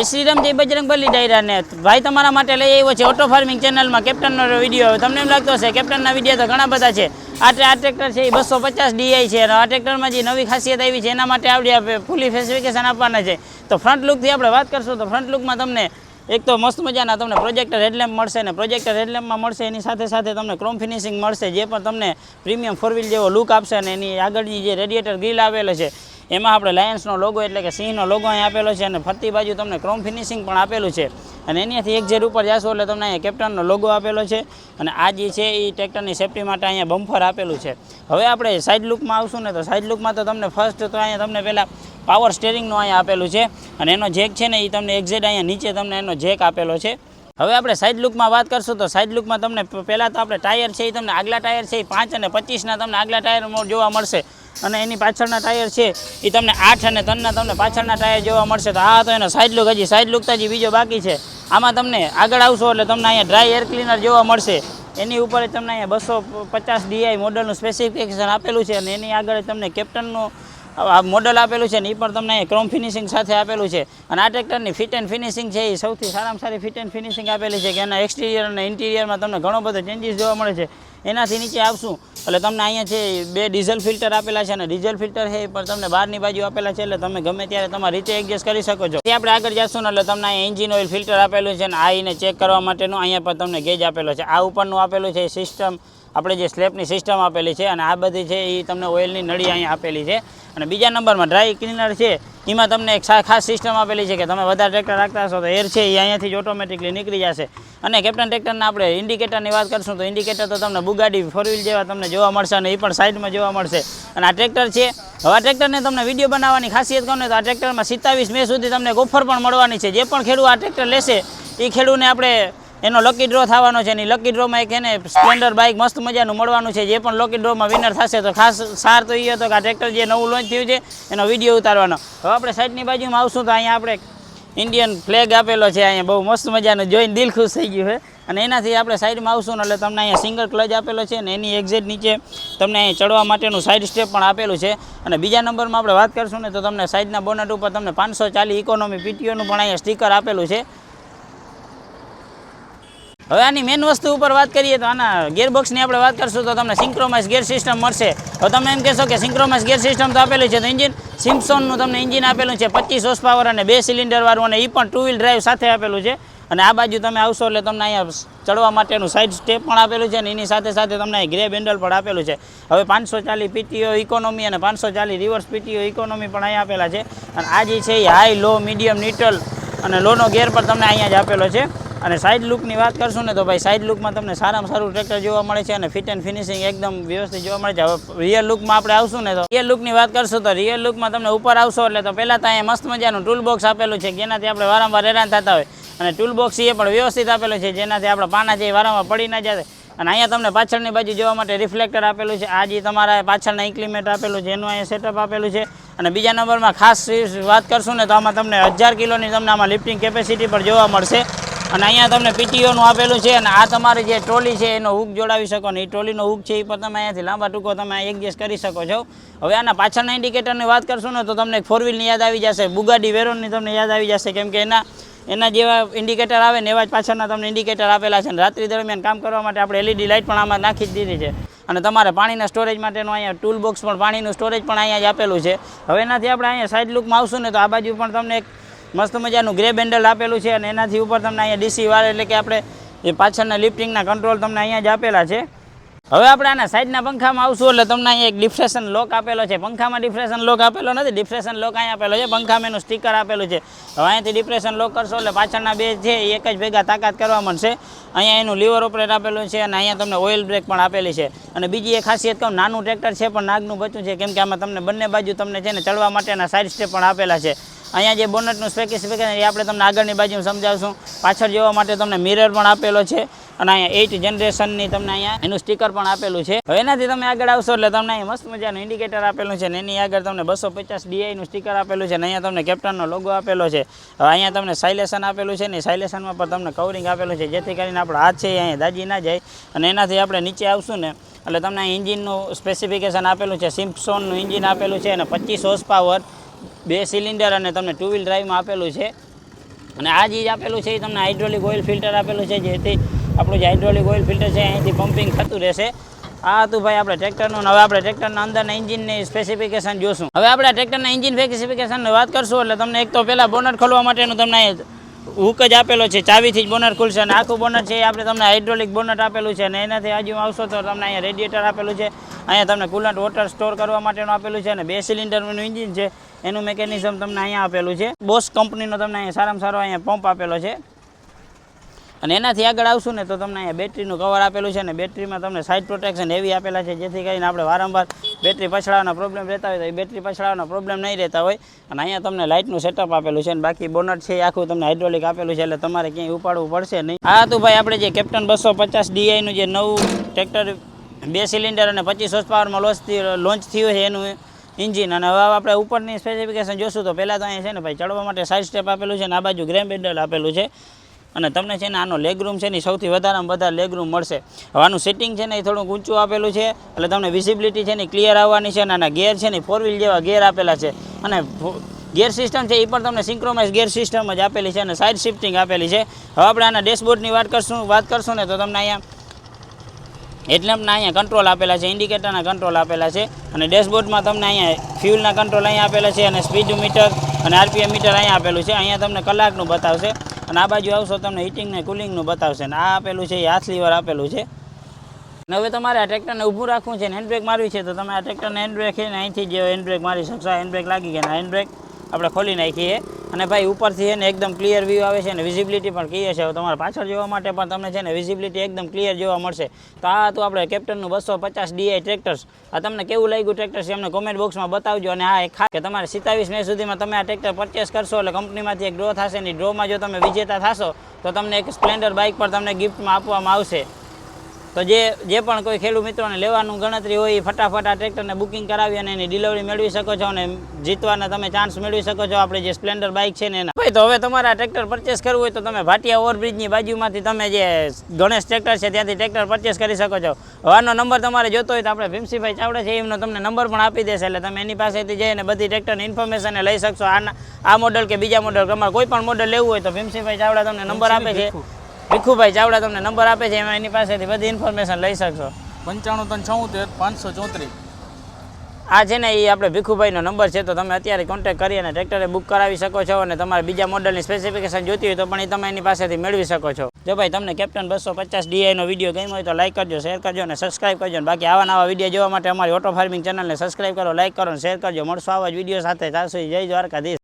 જય શ્રી રામ જય બજરંગ બલી ડાયરા ભાઈ તમારા માટે લઈ આવ્યો છે ઓટો ફાર્મિંગ ચેનલમાં કેપ્ટનનો વીડિયો તમને એમ લાગતો હશે કેપ્ટનના વીડિયો તો ઘણા બધા છે. આ આ ટ્રેક્ટર છે એ બસો પચાસ ડીઆઈ છે અને આ ટ્રેક્ટરમાં જે નવી ખાસિયત આવી છે, એના માટે આવડી આપણે ફૂલી ફેસિફિકેશન આપવાના છે. તો ફ્રન્ટ લુકથી આપણે વાત કરશું, તો ફ્રન્ટ લુકમાં તમને એક તો મસ્ત મજાના તમને પ્રોજેક્ટર હેડલેમ્પ મળશે ને પ્રોજેક્ટર હેડલેમ્પમાં મળશે એની સાથે સાથે તમને ક્રોમ ફિનિશિંગ મળશે, જે પણ તમને પ્રીમિયમ ફોર વ્હીલ જેવો લુક આપશે અને એની આગળની જે રેડિએટર ગ્રીલ આવેલો છે, એમાં આપણે લાયન્સનો લોગો એટલે કે સિંહનો લોગો અહીં આપેલો છે અને ફરતી બાજુ તમને ક્રોમ ફિનિશિંગ પણ આપેલું છે. અને એનાથી એક ઝેર ઉપર જશો એટલે તમને અહીંયા કેપ્ટનનો લોગો આપેલો છે અને આ જે છે એ ટ્રેક્ટરની સેફટી માટે અહીંયા બમ્ફર આપેલું છે. હવે આપણે સાઇડ લુકમાં આવશું ને તો સાઇડ લુકમાં તો તમને ફર્સ્ટ તો અહીંયા તમને પહેલાં પાવર સ્ટેરિંગનું અહીંયા આપેલું છે અને એનો જેક છે ને એ તમને એક્ઝેટ અહીંયા નીચે તમને એનો જેક આપેલો છે. હવે આપણે સાઇડ લુકમાં વાત કરશું તો સાઇડ લુકમાં તમને પહેલાં તો આપણે ટાયર છે એ તમને આગલા ટાયર છે એ પાંચ અને પચીસના તમને આગલા ટાયર જોવા મળશે. અને એની પાછળના ટાયર છે એ તમને આઠ અને ત્રણના તમને પાછળના ટાયર જોવા મળશે. તો આ તો એનો સાઇડ લુક હજી સાઇડ લુક તો હજી બીજો બાકી છે. આમાં તમને આગળ આવશો એટલે તમને અહીંયા ડ્રાય એર ક્લીનર જોવા મળશે. એની ઉપર તમને અહીંયા બસો પચાસ ડીઆઈ મોડલનું સ્પેસિફિકેશન આપેલું છે અને એની આગળ તમને કેપ્ટનનું આ મોડલ આપેલું છે ને એ પણ તમને ક્રોમ ફિનિશિંગ સાથે આપેલું છે. અને આ ટ્રેક્ટરની ફિટ એન્ડ ફિનિશિંગ છે એ સૌથી સારામાં સારી ફિટ એન્ડ ફિનિશિંગ આપેલી છે, કે એના એક્સટિરિયર અને ઇન્ટિરિયરમાં તમને ઘણો બધો ચેન્જીસ જોવા મળે છે. એનાથી નીચે આવશું. એટલે તમને અહીંયા છે બે ડીઝલ ફિલ્ટર આપેલા છે અને ડીઝલ ફિલ્ટર છે એ પણ તમને બહારની બાજુ આપેલા છે, એટલે તમે ગમે ત્યારે તમારી રીતે એડજસ્ટ કરી શકો છો. એ આપણે આગળ જશું ને, એટલે તમને અહીંયા એન્જિન ઓઇલ ફિલ્ટર આપેલું છે અને આ ચેક કરવા માટેનું અહીંયા પર તમને ગેજ આપેલો છે. આ ઉપરનું આપેલું છે સિસ્ટમ આપણે જે સ્લેબની સિસ્ટમ આપેલી છે અને આ બધી છે એ તમને ઓઇલની નળી અહીંયા આપેલી છે. અને બીજા નંબરમાં ડ્રાય ક્લીનર છે એમાં તમને એક ખાસ સિસ્ટમ આપેલી છે કે તમે વધારે ટ્રેક્ટર રાખતા હશો તો એર છે એ અહીંયાથી જ ઓટોમેટિકલી નીકળી જશે. અને કેપ્ટન ટ્રેક્ટરના આપણે ઇન્ડિકેટરની વાત કરશું તો ઇન્ડિકેટર તો તમને બુગાડી, ફોર વ્હીલ જેવા તમને જોવા મળશે અને એ પણ સાઈડમાં જોવા મળશે. અને આ ટ્રેક્ટર છે, હવે આ ટ્રેક્ટરને તમને વીડિયો બનાવવાની ખાસિયત કહું તો આ ટ્રેક્ટરમાં સિત્તાવીસ મે સુધી તમને ઓફર પણ મળવાની છે. જે પણ ખેડૂત આ ટ્રેક્ટર લેશે એ ખેડૂતને આપણે એનો લકી ડ્રો થવાનો છે એની લકી ડ્રોમાં એક એને સ્પ્લેન્ડર બાઇક મસ્ત મજાનું મળવાનું છે. જે પણ લકી ડ્રોમાં વિનર થશે તો ખાસ સાર તો એ હતો કે આ ટ્રેક્ટર જે નવું લોન્ચ થયું છે, એનો વીડિયો ઉતારવાનો. હવે આપણે સાઈડની બાજુમાં આવશું તો અહીંયા આપણે ઇન્ડિયન ફ્લેગ આપેલો છે અહીંયા. બહુ મસ્ત મજાનો જોઈને દિલ ખુશ થઈ ગયું છે. અને એનાથી આપણે સાઈડમાં આવશું ને એટલે તમને અહીંયા સિંગલ ક્લચ આપેલો છે અને એની એક્ઝેટ નીચે તમને અહીં ચડવા માટેનું સાઈડ સ્ટેપ પણ આપેલું છે. અને બીજા નંબરમાં આપણે વાત કરશું ને તો તમને સાઈડના બોનટ ઉપર તમને પાંચસો ચાલીસ ઇકોનોમી પીટીઓનું પણ અહીંયા સ્ટીકર આપેલું છે. હવે આની મેઇન વસ્તુ ઉપર વાત કરીએ તો આના ગેરબોક્સની આપણે વાત કરશું તો તમને સિંક્રોમાઇઝ ગેર સિસ્ટમ મળશે. હવે તમે એમ કહેશો કે સિંક્રોમાઇઝ ગેર સિસ્ટમ તો આપેલું છે. તો એન્જિન સિમ્સોનનું તમને એન્જિન આપેલું છે પચીસ હોસ પાવર અને બે સિલિન્ડર વાળું અને એ પણ ટુ વ્હીલ ડ્રાઈવ સાથે આપેલું છે. અને આ બાજુ તમે આવશો એટલે તમને અહીંયા ચડવા માટેનું સાઈડ સ્ટેપ પણ આપેલું છે અને એની સાથે સાથે તમને ગ્રેબ હેન્ડલ પણ આપેલું છે. હવે પાંચસો ચાલી પીટીઓ ઇકોનોમી અને પાંચસો ચાલી રિવર્સ પીટીઓ ઇકોનોમી પણ અહીંયા આપેલા છે. અને આ જે છે એ હાઈ લો મીડિયમ ન્યુટ્રલ અને લોનો ગેર પણ તમને અહીંયા જ આપેલો છે. અને સાઈડ લુકની વાત કરશું ને તો ભાઈ સાઈડ લુકમાં તમને સારામાં સારું ટ્રેક્ટર જોવા મળે છે અને ફિટ એન્ડ ફિનિશિંગ એકદમ વ્યવસ્થિત જોવા મળે છે. હવે રિયલ લુકમાં આપણે આવશું ને તો રિયલ લુકની વાત કરશું તો રિયલ લુકમાં તમને ઉપર આવશો એટલે તો પહેલાં તો અહીંયા મસ્ત મજાનું ટૂલ બોક્સ આપેલું છે. જેનાથી આપણે વારંવાર હેરાન થતા હોય. અને ટૂલ બોક્સ એ પણ વ્યવસ્થિત આપેલું છે. જેનાથી આપણે પાના જે વારંવાર પડી ના જાય. અને અહીંયા તમને પાછળની બાજુ જોવા માટે રિફ્લેક્ટર આપેલું છે. આ જે તમારા પાછળના ઇન્ક્લિમેન્ટ આપેલું છે. એનું અહીંયા સેટઅપ આપેલું છે. અને બીજા નંબરમાં ખાસ વાત કરશું ને તો આમાં તમને હજાર કિલોની તમને આમાં લિફ્ટિંગ કેપેસિટી પણ જોવા મળશે. અને અહીંયા તમને પીટીઓનું આપેલું છે અને આ તમારી જે ટ્રોલી છે એનો હુક જોડાવી શકો ને એ ટ્રોલીનો હુક છે એ પણ તમે અહીંયાથી લાંબા ટૂંકો તમે એડજસ્ટ કરી શકો છો. હવે આના પાછળના ઇન્ડિકેટરની વાત કરશું ને તો તમને ફોર વ્હીલની યાદ આવી જશે બુગાડી વેરોનની તમને યાદ આવી જશે કેમ કે એના એના જેવા ઇન્ડિકેટર આવે ને એવા જ પાછળના તમને ઇન્ડિકેટર આપેલા છે અને રાત્રિ દરમિયાન કામ કરવા માટે આપણે એલઈડી લાઇટ પણ આમાં નાખી જ દીધી છે. અને તમારે પાણીના સ્ટોરેજ માટેનું અહીંયા ટૂલ બોક્સ પણ, પાણીનું સ્ટોરેજ પણ અહીંયા જ આપેલું છે. હવે એનાથી આપણે અહીંયા સાઈડ લુકમાં આવશું ને તો આ બાજુ પણ તમને એક મસ્ત મજાનું ગ્રે બેન્ડલ આપેલું છે અને એનાથી ઉપર તમને અહીંયા ડીસી વાળ એટલે કે આપણે જે પાછળના લિફ્ટિંગના કંટ્રોલ તમને અહીંયા જ આપેલા છે. હવે આપણે આના સાઈડના પંખામાં આવશું એટલે તમને અહીંયા એક ડિફ્રેશન લોક આપેલો છે. પંખામાં ડિફ્રેશન લોક આપેલો નથી ડિફ્રેશન લોક અહીંયા આપેલો છે. પંખામાં એનું સ્ટીકર આપેલું છે. હવે અહીંયાથી ડિપ્રેશન લોક કરશો એટલે પાછળના બે છે, એ એક જ ભેગા તાકાત કરવા મળશે. અહીંયા એનું લીવર ઓપરેટ આપેલું છે અને અહીંયા તમને ઓઇલ બ્રેક પણ આપેલી છે. અને બીજી એક ખાસિયત કહું, નાનું ટ્રેક્ટર છે પણ નાગનું બચ્યું છે. કેમ કે આમાં તમને બંને બાજુ તમને છે ને ચડવા માટેના સાઈડ સ્ટેપ પણ આપેલા છે. અહીંયા જે બોનટનું સ્પેસિફિકેશન એ આપણે તમને આગળની બાજુ સમજાવશું. પાછળ જોવા માટે તમને મિરર પણ આપેલો છે અને અહીંયા એઇટ જનરેશનની તમને અહીંયા એનું સ્ટીકર પણ આપેલું છે. હવે એનાથી તમે આગળ આવશો એટલે તમને અહીંયા મસ્ત મજાનું ઇન્ડિકેટર આપેલું છે ને એની આગળ તમને બસો પચાસ ડીઆઈનું સ્ટીકર આપેલું છે ને અહીંયા તમને કેપ્ટનનો લોગો આપેલો છે. હવે અહીંયા તમને સાયલેશન આપેલું છે ને સાયલેશનમાં પણ તમને કવરિંગ આપેલું છે, જેથી કરીને આપણો હાથ છે અહીંયા દાજી ના જાય. અને એનાથી આપણે નીચે આવશું ને, એટલે તમને એન્જિનનું સ્પેસિફિકેશન આપેલું છે સિમ્પસોનનું એન્જિન આપેલું છે અને પચીસ હોર્સ પાવર બે સિલિન્ડર અને તમને ટુ વ્હીલ ડ્રાઈવમાં આપેલું છે. અને આ જે આપેલું છે એ તમને હાઇડ્રોલિક ઓઇલ ફિલ્ટર આપેલું છે, જેથી આપણું જે હાઇડ્રોલિક ઓઇલ ફિલ્ટર છે, અહીંથી પમ્પિંગ થતું રહેશે. આ હતું ભાઈ આપણે ટ્રેક્ટરનું, હવે આપણે ટ્રેક્ટરના અંદરના એન્જિનની સ્પેસિફિકેશન જોશું. હવે આપણે ટ્રેક્ટરના એન્જિન સ્પેસિફિકેશનની વાત કરશું, એટલે તમને એક તો પહેલાં બોનટ ખોલવા માટેનું તમને હુક જ આપેલો છે, ચાવીથી જ બોનટ ખુલશે અને આખું બોનટ છે એ આપણે તમને હાઇડ્રોલિક બોનટ આપેલું છે અને એનાથી આજુ આવશો તો તમને અહીંયા રેડિએટર આપેલું છે. અહીંયા તમને કુલન્ટ વોટર સ્ટોર કરવા માટેનું આપેલું છે અને બે સિલિન્ડરનું એન્જિન છે. એનું મેકેનિઝમ તમને અહીંયા આપેલું છે. બોસ કંપનીનો તમને અહીંયા સારામાં સારો અહીંયા પંપ આપેલો છે. અને એનાથી આગળ આવશું ને તો તમને અહીંયા બેટરીનું કવર આપેલું છે અને બેટરીમાં તમને સાઇડ પ્રોટેક્શન એવી આપેલા છે, જેથી કરીને આપણે વારંવાર બેટરી પછડાવાના પ્રોબ્લેમ રહેતા હોય તો એ બેટરી પછડાવાના પ્રોબ્લેમ નહીં રહેતા હોય. અને અહીંયા તમને લાઇટનું સેટઅપ આપેલું છે અને બાકી બોનટ છે એ આખું તમને હાઇડ્રોલિક આપેલું છે, એટલે તમારે ક્યાંય ઉપાડવું પડશે નહીં. આ હતું ભાઈ, આપણે જે કેપ્ટન બસો પચાસ ડીઆઈનું જે નવું ટ્રેક્ટર બે સિલિન્ડર અને પચીસ હોર્સ પાવરમાં લોન્ચ લોન્ચ થયું છે એનું ઇન્જિન અને હવે આપણે ઉપરની સ્પેસિફિકેશન જોશું તો પહેલાં તો અહીંયા છે ને ભાઈ ચડવા માટે સાઇડ સ્ટેપ આપેલું છે અને આ બાજુ ગ્રેમ બેન્ડલ આપેલું છે. અને તમને છે ને આનો લેગરૂમ છે ને સૌથી વધારેમાં વધારે લેગરૂમ મળશે. હવે આનું સેટિંગ છે ને એ થોડુંક ઊંચું આપેલું છે, એટલે તમને વિઝિબિલિટી છે ને ક્લિયર આવવાની છે અને આના ગેર છે ને ફોર વ્હીલ જેવા ગેર આપેલા છે. અને ગેર સિસ્ટમ છે એ પણ તમને સિંક્રોમાઇઝ ગેર સિસ્ટમ જ આપેલી છે અને સાઇડ શિફ્ટિંગ આપેલી છે. હવે આપણે આના ડેશબોર્ડની વાત કરશું વાત કરશું ને તો તમને અહીંયા હેડલેમ્પના અહીંયા કંટ્રોલ આપેલા છે ઇન્ડિકેટરના કંટ્રોલ આપેલા છે અને ડેશબોર્ડમાં તમને અહીંયા ફ્યુલના કંટ્રોલ અહીંયા આપેલા છે અને સ્પીડ મીટર અને આરપીએમ મીટર અહીંયા આપેલું છે. અહીંયા તમને કલાકનું બતાવશે અને આ બાજુ આવશો તમને હીટિંગ ને કુલિંગનું બતાવશે અને આ આપેલું છે, એ હાથ લીવર આપેલું છે. અને હવે તમારે આ ટ્રેક્ટરને ઊભું રાખવું છે ને હેન્ડબ્રેક મારવી છે, તો તમે આ ટ્રેક્ટરને હેન્ડબ્રેક છે ને અહીંથી જ હેન્ડબ્રેક મારી શકશો. હેન્ડબ્રેક લાગી ગયા હેન્ડબ્રેક આપણે ખોલી નાખીએ. અને ભાઈ ઉપરથી છે ને એકદમ ક્લિયર વ્યૂ આવે છે અને વિઝિબિલિટી પણ ક્લિયર છે. તમારા પાછળ જોવા માટે પણ તમને છે ને વિઝિબિલિટી એકદમ ક્લિયર જોવા મળશે. તો આ હતું આપણે કેપ્ટનનું બસો પચાસ ડીઆઈ ટ્રેક્ટર્સ આ તમને કેવું લાગ્યું ટ્રેક્ટર છે અમને કોમેન્ટ બોક્સમાં બતાવજો. અને આ ખાસ કે તમારે સિત્તાવીસ મે સુધીમાં તમે આ ટ્રેક્ટર પરચેસ કરશો એટલે કંપનીમાંથી એક ડ્રો થશે ને ડ્રોમાં જો તમે વિજેતા થશો, તો તમને એક સ્પ્લેન્ડર બાઇક પર તમને ગિફ્ટમાં આપવામાં આવશે. તો જે જે પણ કોઈ ખેડૂત મિત્રોને લેવાનું ગણતરી હોય એ ફટાફટ આ ટ્રેક્ટરને બુકિંગ કરાવી અને એની ડિલિવરી મેળવી શકો છો અને જીતવાના તમે ચાન્સ મેળવી શકો છો. આપણે જે સ્પ્લેન્ડર બાઇક છે ને એના. ભાઈ, તો હવે તમારે ટ્રેક્ટર પરચેસ કરવું હોય તો તમે ભાટિયા ઓવરબ્રિજની બાજુમાંથી તમે જે ગણેશ ટ્રેક્ટર છે ત્યાંથી ટ્રેક્ટર પરચેસ કરી શકો છો. હવાનો નંબર તમારે જોતો હોય તો આપણે ભીમસીભાઈ ચાવડા છે, એમનો તમને નંબર પણ આપી દેશે એટલે તમે એની પાસેથી જઈને બધી ટ્રેક્ટરની ઇન્ફોર્મેશન લઈ શકશો. આના, આ મોડલ કે બીજા મોડલ તમારે કોઈ પણ મોડલ લેવું હોય તો ભીમસીભાઈ ચાવડા તમને નંબર આપે છે. ભીખુભાઈ ચાવડા તમને નંબર આપે છે એમાં એની પાસેથી બધી ઇન્ફોર્મેશન લઈ શકશો. પંચાણું ત્રણ છોતેર પાંચસો ચોત્રીસ. આ છે ને એ આપણે ભીખુભાઈનો નંબર છે તો તમે અત્યારે કોન્ટેક્ટ કરી અને ટ્રેક્ટરે બુક કરાવી શકો છો અને તમારે બીજા મોડલની સ્પેસિફિકેશન જોતી હોય તો પણ એ તમે એની પાસેથી મેળવી શકો છો. જો ભાઈ તમને કેપ્ટન બસો પચાસ ડીઆઈનો વીડિયો ગમ્યો હોય તો લાઇક કરજો શેર કરજો અને સબસ્ક્રાઇબ કરજો અને બાકી આવા નવા વીડિયો જોવા માટે અમારી ઓટો ફાર્મિંગ ચેનલને સબસ્ક્રાઇબ કરો લાઈક કરો અને શેર કરજો. મળશો આવા જ વીડિયો સાથે. ચાલશે જય દ્વારકાધીશ.